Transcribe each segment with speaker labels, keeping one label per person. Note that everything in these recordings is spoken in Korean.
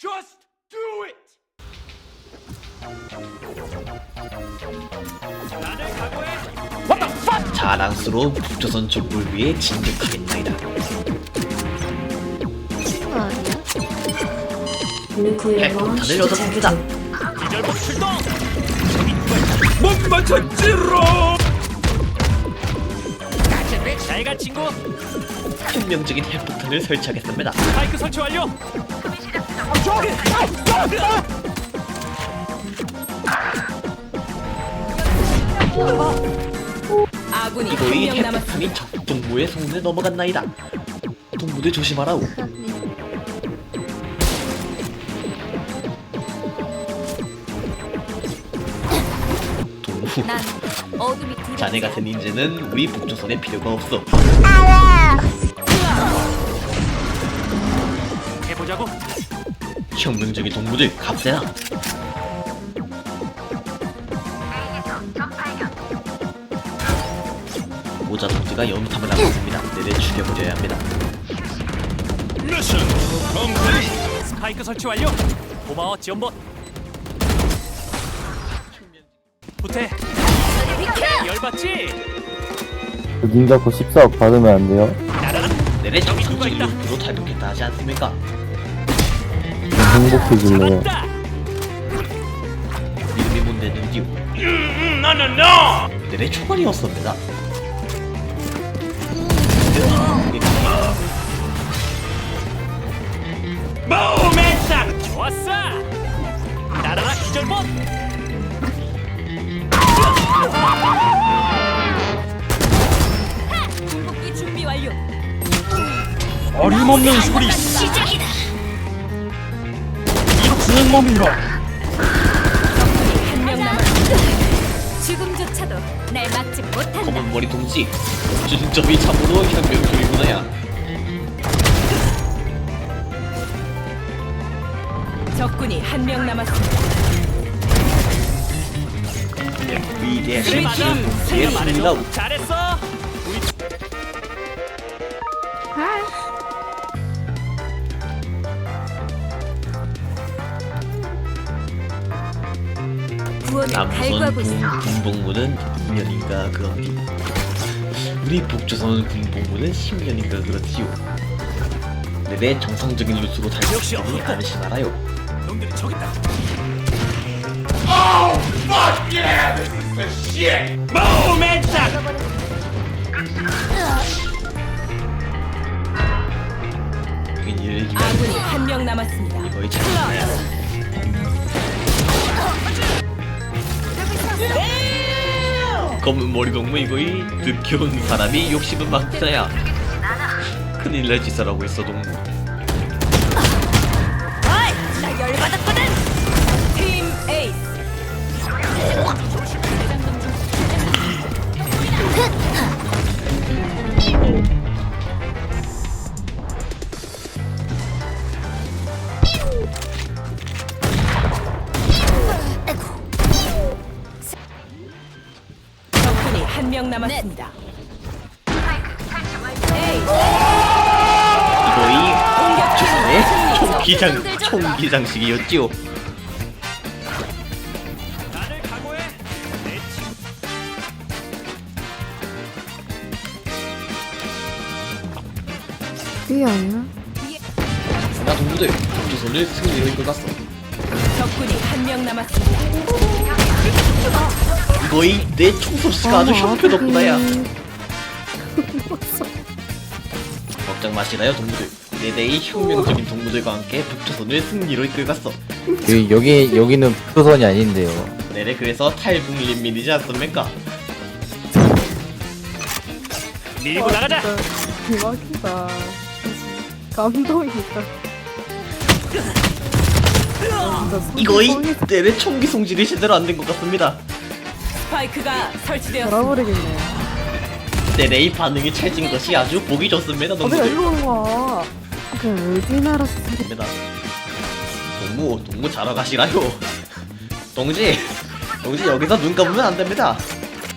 Speaker 1: Just do it! 나를 각오해!
Speaker 2: 자랑스러운 북조선 족볼 위에 진격하겠나이다.
Speaker 3: 아니야?
Speaker 2: 핵폭탄을 얻었습니다.
Speaker 1: 기절복 출동! 못 맞췄지롱! 잘 가 친구!
Speaker 2: 혁명적인 핵폭탄을 설치하겠습니다.
Speaker 1: 스파이크 설치 완료!
Speaker 4: 아군이
Speaker 2: 이거이
Speaker 4: 한명 남았습니다.
Speaker 2: 핵폭탄이 적 동무의 손에 넘어갔나이다. 동무들 조심하라우. 동무.
Speaker 4: 난 어둠이 두렵지
Speaker 2: 자네 같은 인재는 우리 북조선에 필요가 없어.
Speaker 1: 해보자고!
Speaker 2: 혁명적인 동무들 갑세나. 모자 동지가 연탐을 하고 있습니다. 내내 죽여버려야 합니다.
Speaker 1: 스파이크 설치 완료! 고마워 지원봇! 후퇴! 열받지?
Speaker 5: 눈 잡고 14억 받으면 안 돼요?
Speaker 2: 내내. 용도로 탈북했다 하지 않습니까?
Speaker 1: 잡았다!
Speaker 2: 이름이 초반이었습니다.
Speaker 1: 좋았어! 날아라 기절봇!
Speaker 4: 복귀 준비 완료.
Speaker 1: 어림없는 소리!
Speaker 4: 시작이다. 한명 남았습니다. 지금조차도 날 막지 못한다.
Speaker 2: 검은 머리 동지. 준점이 참으로 혁명적이구나 야.
Speaker 4: 적군이 한 명 남았습니다.
Speaker 1: 내가
Speaker 2: 예술이다.
Speaker 1: 말해줘! 잘했어!
Speaker 4: 구원을
Speaker 2: 남조선
Speaker 4: 갈구하고 있어.
Speaker 2: 군복무는 2년인가 그런 게 우리 북조선 군복무는 10년인가 그렇지요 내 정상적인 루트로
Speaker 1: 역시
Speaker 2: 달리니
Speaker 1: 없다.
Speaker 2: 안심하라요
Speaker 1: 놈들이 저기 있다! 몸의 싹!
Speaker 2: 여긴 일을
Speaker 4: 아군이 한 명 남았습니다.
Speaker 2: 거의 잘했나요 검은 머리 동무 이거이 득겨운 사람이 욕심은 많구나야. 큰일 날 짓을 하고 있어 동무 기장 총기장식이었지요.
Speaker 3: 그게 아니야?
Speaker 2: 나 동무들 북조선을 승리로 이끌었어.
Speaker 4: 적군이 한 명 남았습니다.
Speaker 2: 거의 내 총섭씨가 아주 형편없구나야. 걱정 마시라요 동무들 내내의 혁명적인 동무들과 함께 북조선을 승리로 이끌갔어
Speaker 5: 여기, 여기, 여기는 북조선이 아닌데요.
Speaker 2: 내내 그래서 탈북민민이지 않습니까?
Speaker 1: 밀고 나가자!
Speaker 3: 대박이다. 감동이다.
Speaker 2: 이거이
Speaker 3: 성공해서
Speaker 2: 내내 총기 송질이 제대로 안 된 것 같습니다
Speaker 4: 스파이크가 설치되었습니다.
Speaker 3: 돌아버리겠네.
Speaker 2: 내내의 반응이 찰진 것이 아주 보기 좋습니다
Speaker 3: 어, 내가
Speaker 2: 동무들
Speaker 3: 일로 온 거야. 그냥 어디 나라 사람.
Speaker 2: 됩니다. 동무, 동무 자러 가시라요. 동지, 동지 여기서 눈 감으면 안 됩니다.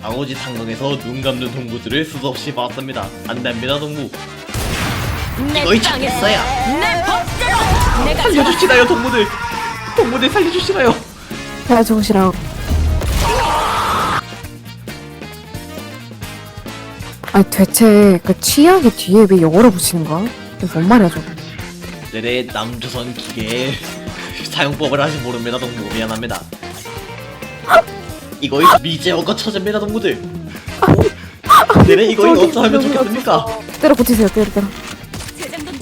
Speaker 2: 강호지 상강에서 눈 감는 동무들을 수없이 봤습니다. 안 됩니다, 동무.
Speaker 4: 내
Speaker 2: 이거이
Speaker 4: 땅에
Speaker 2: 찾겠어야.
Speaker 4: 내 법대로 내가
Speaker 2: 살려주시나요 동무들 동무들 살려주시나요
Speaker 3: 잘 죽으시라고. 아니 대체 그 취약이 뒤에 왜 영어로 붙이는 거야? 이게 뭔 말이야 저거?
Speaker 2: 네네 남조선 기계 사용법을 아직 모릅니다 동무 미안합니다 이거 미제어가 처집니다 동무들 네네 이거 이거 어쩌면 좋겠습니까
Speaker 3: 때려 붙이세요 때려 때려.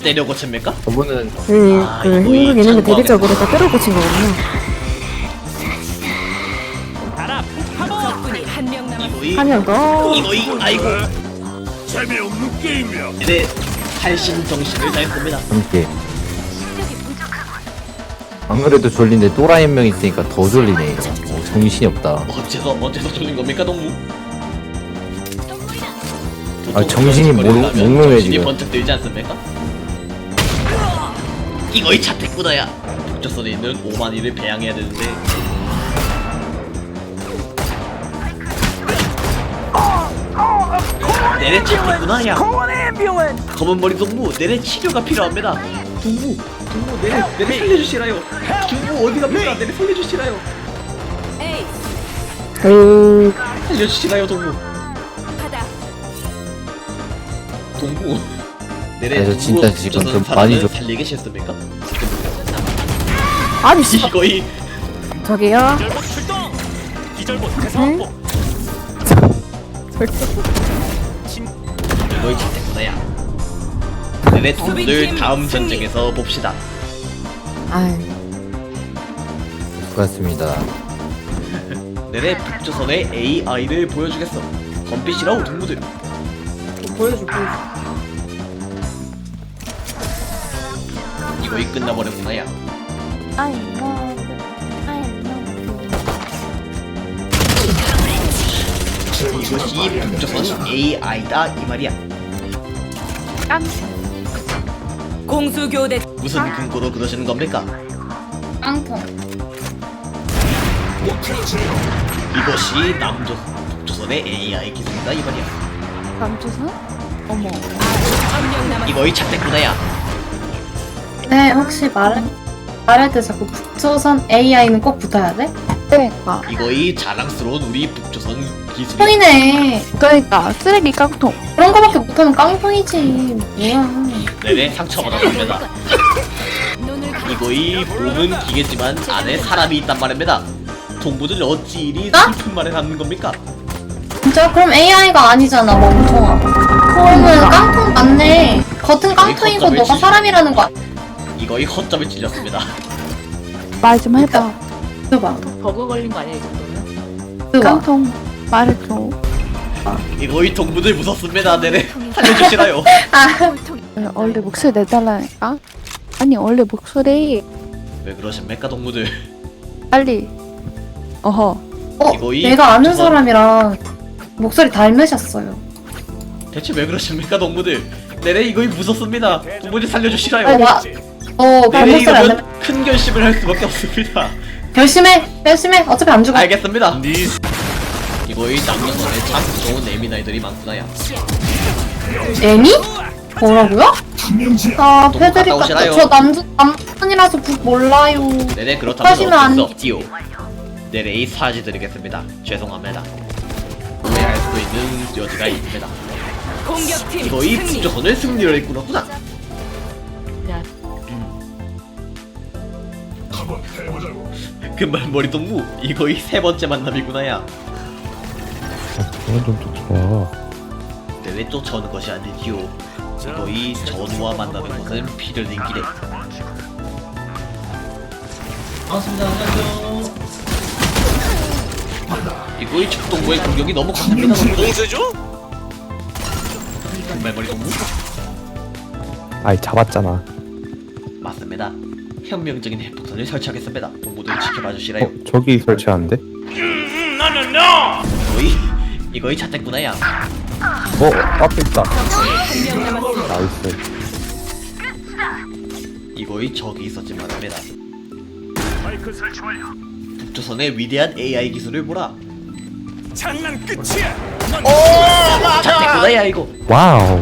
Speaker 2: 때려 고칩니까?
Speaker 5: 저분은
Speaker 3: 그,
Speaker 2: 아,
Speaker 3: 그
Speaker 2: 이거 참고하겠다.
Speaker 3: 대대적으로 다 때려 붙인 거군요.
Speaker 1: 가라 폭파모
Speaker 4: 적군이 한 명 남았습니다.
Speaker 2: 이거 이
Speaker 3: 한명 더.
Speaker 2: 이거 이 아이고
Speaker 1: 재미없는 게임이야
Speaker 2: 네네 할신 정신을 다했습니다
Speaker 5: 함께 안 그래도 졸린데 또라이 한 명 있으니까 더 졸리네 이거 어, 정신이 없다
Speaker 2: 어째서 어째서 졸린 겁니까 동무?
Speaker 5: 아, 정신이 몽- 몽롱해,
Speaker 2: 정신이
Speaker 5: 지금.
Speaker 2: 번쩍 들지 않습니까? 이거 이 차택구나야 북조선에 있는 오만이를 배양해야 되는데 내래 차택구나야. 검은 머리 동무 내래 치료가 필요합니다. 동무 동무 내래 내래 살려주시라요. 동무 어디 갑니까 내래 살려주시라요.
Speaker 4: 에이,
Speaker 3: 그
Speaker 2: 살려주시라요 동무. 동무.
Speaker 5: 그래서 진짜
Speaker 2: 동무
Speaker 5: 지금 좀 많이
Speaker 2: 사람을
Speaker 5: 좀-
Speaker 2: 살리기 싫습니까?
Speaker 3: 아니 씨.
Speaker 2: 이거 이.
Speaker 3: 저기요.
Speaker 1: 기절복 출동! 기절복 대사업복
Speaker 2: 너 희 잘됐구나야. 내내 동들 다음 전쟁에서 봅시다.
Speaker 3: 아이
Speaker 5: 그렇습니다
Speaker 2: 내내 북조선의 AI를 보여주겠어. 덤비시라고 동무들.
Speaker 3: 보여줘 보여줘.
Speaker 2: 이거 이 끝나버렸구나야.
Speaker 3: I love, I love.
Speaker 2: 이것이 북조선 AI다 이 말이야.
Speaker 4: 공수 교대
Speaker 2: 무슨 근거로 그러시는 겁니까?
Speaker 6: 깡통.
Speaker 2: 이것이 남조 북조선의 AI 기술이다 이 말이야.
Speaker 3: 남조선? 어머.
Speaker 4: 한명 남았습니다.
Speaker 2: 이거 이 착됐구나야.
Speaker 6: 네, 혹시 말해, 말할 때 자꾸 북조선 AI는 꼭 붙어야 돼?
Speaker 3: 그러니까.
Speaker 2: 이거 이 자랑스러운 우리 북조선 기술이.
Speaker 6: 통이네.
Speaker 3: 그러니까 쓰레기 깡통.
Speaker 6: 그런 거밖에 못하면 깡통이지. 뭐야.
Speaker 2: 내내 상처받았습니다.
Speaker 4: 눈을 가.
Speaker 2: 이거 이 몸은 기계지만 안에 사람이 있단 말입니다. 동부들 어찌 이리
Speaker 6: 어?
Speaker 2: 슬픈 말을 하는 겁니까?
Speaker 6: 진짜? 그럼 AI가 아니잖아, 멍청아. 그러면 깡통 맞네. 겉은 깡통이고
Speaker 2: 거점을
Speaker 6: 너가
Speaker 2: 치-
Speaker 6: 사람이라는 거
Speaker 2: 이거 이 허점에 찔렸습니다.
Speaker 3: 말 좀 해봐.
Speaker 6: 들어봐.
Speaker 4: 버그 걸린 거 아니야 이 정도면?
Speaker 3: 깡통 말해줘.
Speaker 2: 이거 이 동부들 무섭습니다. 네네 살려주시라요.
Speaker 6: 아,
Speaker 3: 원래 목소리 내달라니까. 아니 원래 목소리
Speaker 2: 왜 그러십니까 동무들?
Speaker 3: 빨리. 어허.
Speaker 6: 어,
Speaker 2: 이거 이
Speaker 6: 내가 아는
Speaker 2: 저거-
Speaker 6: 사람이랑 목소리 닮으셨어요.
Speaker 2: 대체 왜 그러십니까 동무들? 네네 이거 이 무섭습니다. 동무들
Speaker 6: 어,
Speaker 2: 살려주시라요.
Speaker 6: 와, 어, 그
Speaker 2: 네네 닮큰 결심을 할 수밖에 없습니다.
Speaker 6: 열심히 해! 열심히 해! 어차피 안 죽어.
Speaker 2: 알겠습니다.
Speaker 1: 네
Speaker 2: 이거 이 남녀선에 참 좋은 애미나이들이 많구나 야.
Speaker 6: 애미? 뭐라고요? 아, 패드립
Speaker 2: 갔다
Speaker 6: 같다. 저 남자, 남편이라서 북 몰라요.
Speaker 2: 네네 그렇다면 어쩔 안수 없지요. 네네 이 사죄드리겠습니다. 죄송합니다. 오해할 수도 있는 여지가 있습니다.
Speaker 4: 공격팀
Speaker 2: 이거 이
Speaker 4: 승리.
Speaker 2: 북조선을 승리를 이끌었구나. 금발 머리 동무 이거 이세 번째 만남이구나 야.
Speaker 5: 그건 좀 쫓아와
Speaker 2: 네네 쫓아오는 것이 아니지요. 이거 이 전우와 만나는 것은 피를 링기래. 반갑습니다. 안녕하세요. 이거 이 적동부의 공격이 너무 거셉니다.
Speaker 1: 공세죠?
Speaker 2: 금발 머리 동무
Speaker 5: 아이 잡았잖아
Speaker 2: 맞습니다. 혁명적인 핵폭탄을 설치하겠습니다. 동무들 지켜봐 주시라요.
Speaker 5: 어 저기 설치하는데?
Speaker 1: 나는 너
Speaker 2: 이거이 이거이 잣대구나야.
Speaker 5: 어 앞에 있다. 나이스
Speaker 2: 이거이 적이 있었지 말입니다.
Speaker 1: 마이크 설치 완료
Speaker 2: 북조선의 위대한 AI 기술을 보라.
Speaker 1: 장난 끝이야
Speaker 2: 잣대구나야 이거.
Speaker 5: 와우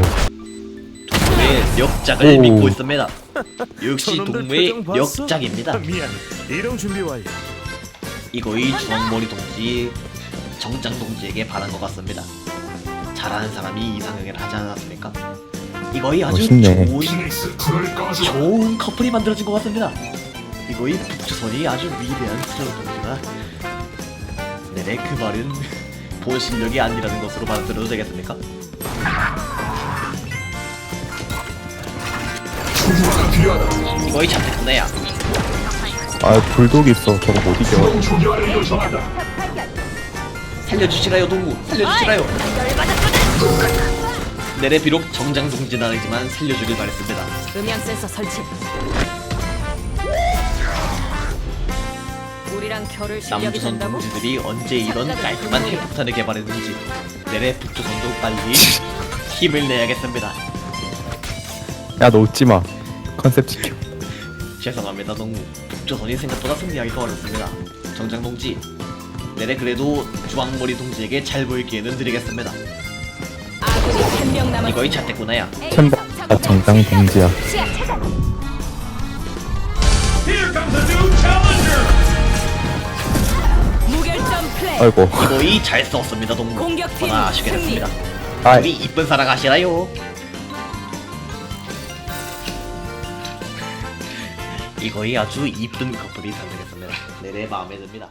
Speaker 2: 동무의 역작을
Speaker 5: 오.
Speaker 2: 믿고 있습니다. 역시
Speaker 1: 저놈들
Speaker 2: 동무의
Speaker 1: 표정 봤어?
Speaker 2: 역작입니다.
Speaker 1: 아, 미안. 이동 준비 완료.
Speaker 2: 이거의 주황머리 동지 정장 동지에게 바란 것 같습니다. 잘하는 사람이 이상형을 하지 않았습니까? 이거의 아주
Speaker 5: 멋있네.
Speaker 2: 좋은 좋은 커플이 만들어진 것 같습니다. 이거의 북조선이 아주 위대한 트로동지가 네네 그 말은 본 실력이 아니라는 것으로 받아들여도 되겠습니까? 이거의 자택구네야.
Speaker 7: 아 불독 있어. 저거 못 이겨.
Speaker 2: 살려주시라요 동무 살려주시라요. 내래 비록 정장 아니지만 살려주길 바랬습니다.
Speaker 4: 음향 센서 설치. 우리랑 결을 실력이
Speaker 2: 남조선
Speaker 4: 된다고?
Speaker 2: 동지들이 언제 이런 깔끔한 핵폭탄을 개발했는지 내래 북조선도 빨리 힘을 내야겠습니다.
Speaker 7: 야너 웃지마 컨셉 지켜
Speaker 2: 죄송합니다 동무 북조선이 생각보다 승리하기가 어렵습니다 정장 동지 내래 그래도 주황머리 동지에게 잘 보일 기회는 드리겠습니다
Speaker 4: 아군이 한 명 남았.
Speaker 2: 이거의 자택구나야
Speaker 7: 챔버 아, 정장 동지야
Speaker 4: 시야 차단.
Speaker 1: Here comes a new challenger.
Speaker 4: 무결점 플레이.
Speaker 7: 아이고
Speaker 2: 이거의 잘 썼습니다 동무
Speaker 4: 공격팀
Speaker 2: 저나 아쉽게
Speaker 4: 승리.
Speaker 2: 됐습니다
Speaker 7: 아
Speaker 2: 우리 이쁜 사랑 하시나요? 이거의 아주 이쁜 커플이 탄생했습니다. 내내 마음에 듭니다.